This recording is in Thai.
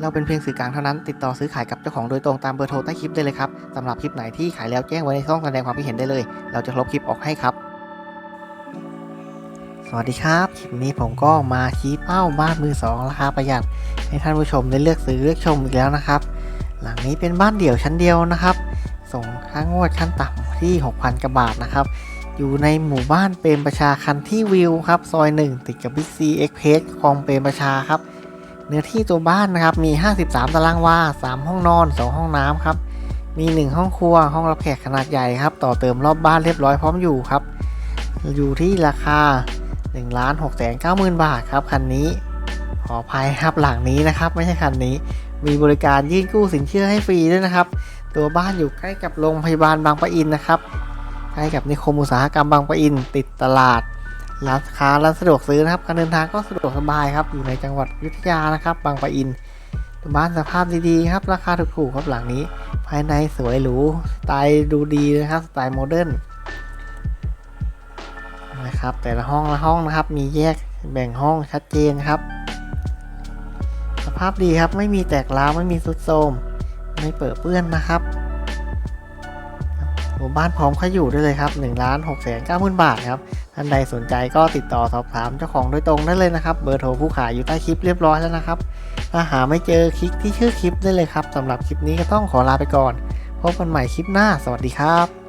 เราเป็นเพียงสื่อกลางเท่านั้น ติดต่อซื้อขายกับเจ้าของโดยตรงตามเบอร์โทรใต้คลิปได้เลยครับสำหรับคลิปไหนที่ขายแล้วแจ้งไว้ในช่องแสดงความคิดเห็นได้เลย เราจะลบคลิปออกให้ครับ สวัสดีครับ คลิปนี้ผมก็มาชี้เป้าบ้านมือสองราคาประหยัด ให้ท่านผู้ชมได้เลือกซื้อเลือกชมอีกแล้วนะครับ หลังนี้เป็นบ้านเดี่ยวชั้นเดียวนะครับ ส่งค่างวดขั้นต่ำที่ 6,000กว่าบาทนะครับอยู่ในหมู่บ้านเปรมประชาคันที่วิวครับ ซอย 1 ติดกับบิ๊กซีเอ็กเพสคลองเปรมประชาครับ เนื้อที่ตัวบ้านนะครับมี 53 ตารางวา 3 ห้องนอน 2 ห้องน้ำครับ มี 1 ห้องครัว ห้องรับแขกขนาดใหญ่ครับ ต่อเติมรอบบ้านเรียบร้อยพร้อมอยู่ครับ อยู่ที่ราคา1 6 9 0 0 0 0 บาทครับคันนี้ ขออภัยครับหลังนี้นะครับ ไม่ใช่คันนี้ มีบริการยื่นกู้สินเชื่อให้ฟรีด้วยนะครับ ตัวบ้านอยู่ใกล้กับโรงพยาบาลบางปะอินนะครับ ใกล้กับนิคมอุตสาหกรรมบางปะอิน ติดตลาด ร้านค้าร้านสะดวกซื้อนะครับ การเดินทางก็สะดวกสบายครับ อยู่ในจังหวัดยุธยานะครับ บางปะอิน บ้านสภาพดีๆครับ ราคาถูกๆครับหลังนี้ ภายในสวยหรู สไตล์ดูดีนะครับ สไตล์โมเดิร์นนะครับ แต่ละห้องละห้องนะครับ มีแยกแบ่งห้องชัดเจนครับ สภาพดีครับ ไม่มีแตกร้าว ไม่มีสุดโทรม ไม่เปิดเปื้อนนะครับ มบ้านพร้อมเข้าอยู่ได้เลยครับ1ล้านหกแสน9หมื่นบาทครับท่านใดสนใจก็ติดต่อสอบถามเจ้าของโดยตรงได้เลยนะครับ เบอร์โทรผู้ขายอยู่ใต้คลิปเรียบร้อยแล้วนะครับ ถ้าหาไม่เจอคลิกที่ชื่อคลิปได้เลยครับสำหรับคลิปนี้ก็ต้องขอลาไปก่อน พบกันใหม่คลิปหน้า สวัสดีครับ